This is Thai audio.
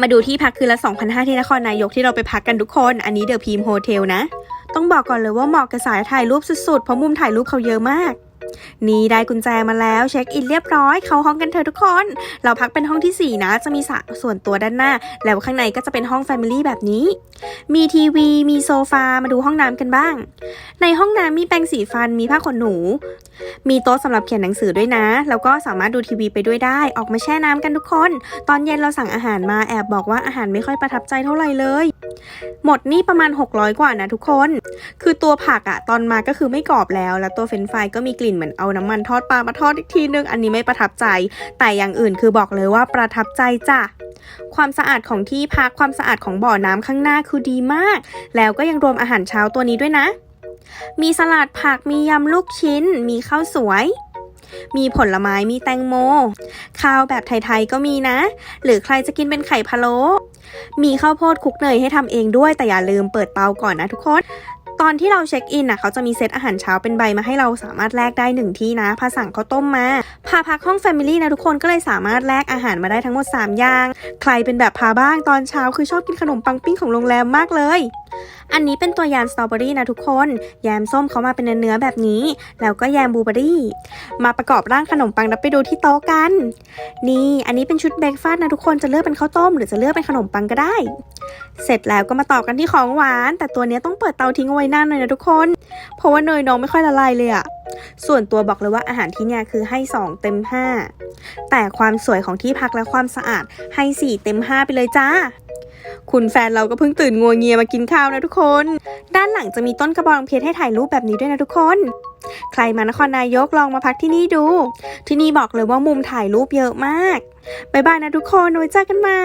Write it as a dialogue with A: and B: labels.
A: มาดูที่พักคืนละ2,500ที่นครนายกที่เราไปพักกันทุกคน อันนี้เดอะพีมโฮเทลนะ ต้องบอกก่อนเลยว่าเหมาะกับสายถ่ายรูปสุดๆ เพราะมุมถ่ายรูปเขาเยอะมาก นี่ได้กุญแจมาแล้วเช็คอินเรียบร้อย เข้าห้องกันเถอะทุกคน เราพักเป็นห้องทีสี่ 4 นะ จะมีสระส่วนตัวด้านหน้า แล้วข้างในก็จะเป็นห้องแฟมิลี่แบบนี้ มีทีวี มีโซฟา มาดูห้องน้ำกันบ้าง ในห้องน้ำมีแปรงสีฟัน มีผ้าขนหนู มีโต๊ะสำหรับเขียนหนังสือด้วยนะ แล้วก็สามารถดูทีวีไปด้วยได้ ออกมาแช่น้ำกันทุกคน ตอนเย็นเราสั่งอาหารมาแอบบอกว่าอาหารไม่ค่อยประทับใจเท่าไหร่เลย หมดนี่ประมาณ 600 กว่านะทุกคน คือตัวผักอะตอนมาก็คือไม่กรอบแล้ว แล้วตัวเฟรนฟรายก็มีกลิ่นเหมือนเอาน้ำมันทอดปลามาทอดอีกทีนึง อันนี้ไม่ประทับใจ แต่อย่างอื่นคือบอกเลยว่าประทับใจจ้ะความสะอาดของที่พักความสะอาดของบ่อน้ำข้างหน้าคือดีมาก แล้วก็ยังรวมอาหารเช้าตัวนี้ด้วยนะ มีสลัดผักมียำลูกชิ้น มีข้าวสวย มีผลไม้มีแตงโม ข้าวแบบไทยๆก็มีนะ หรือใครจะกินเป็นไข่พะโล้มีข้าวโพดคลุกเนยให้ทำเองด้วยแต่อย่าลืมเปิดเตาก่อนนะทุกคน อนที่เราเช็คอินน่ะเขาจะมีเซตอาหารเช้าเป็นใบมาให้เราสามารถแลกได้หนึ่งที่นะพาสั่งข้าวต้มมาพาพักห้องแฟมิลี่นะทุกคนก็เลยสามารถแลกอาหารมาได้ทั้งหมด 3 อย่าง ใครเป็นแบบพาบ้างตอนเช้าคือชอบกินขนมปังปิ้งของโรงแรมมากเลย อันนี้เป็นตัวแยมสตรอเบอรี่นะทุกคน แยมส้มเขามาเป็นเนื้อแบบนี้ แล้วก็แยมบลูเบอรี่ มาประกอบร่างขนมปังแล้วไปดูที่โต๊ะกัน นี่ อันนี้เป็นชุดเบรกฟาสต์นะทุกคนจะเลือกเป็นข้าวต้ม หรือจะเลือกเป็นขนมปังก็ได้ เสร็จแล้วก็มาต่อกันที่ของหวาน แต่ตัวนี้ต้องเปิดเตาทิ้งไว้นานหน่อยนะทุกคน เพราะว่าเนยน้องไม่ค่อยละลายเลยอะส่วนตัวบอกเลยว่าอาหารที่เนี่ยคือให้ 2 เต็ม 5 แต่ความสวยของที่พักและความสะอาดให้ 4 เต็ม 5 ไปเลยจ้า คุณแฟนเราก็เพิ่งตื่นงัวเงียมากินข้าวนะทุกคน ด้านหลังจะมีต้นกระบองเพชรให้ถ่ายรูปแบบนี้ด้วยนะทุกคน ใครมานครนายกลองมาพักที่นี่ดู ที่นี่บอกเลยว่ามุมถ่ายรูปเยอะมาก บ๊ายบายนะทุกคนไว้เจอกันใหม่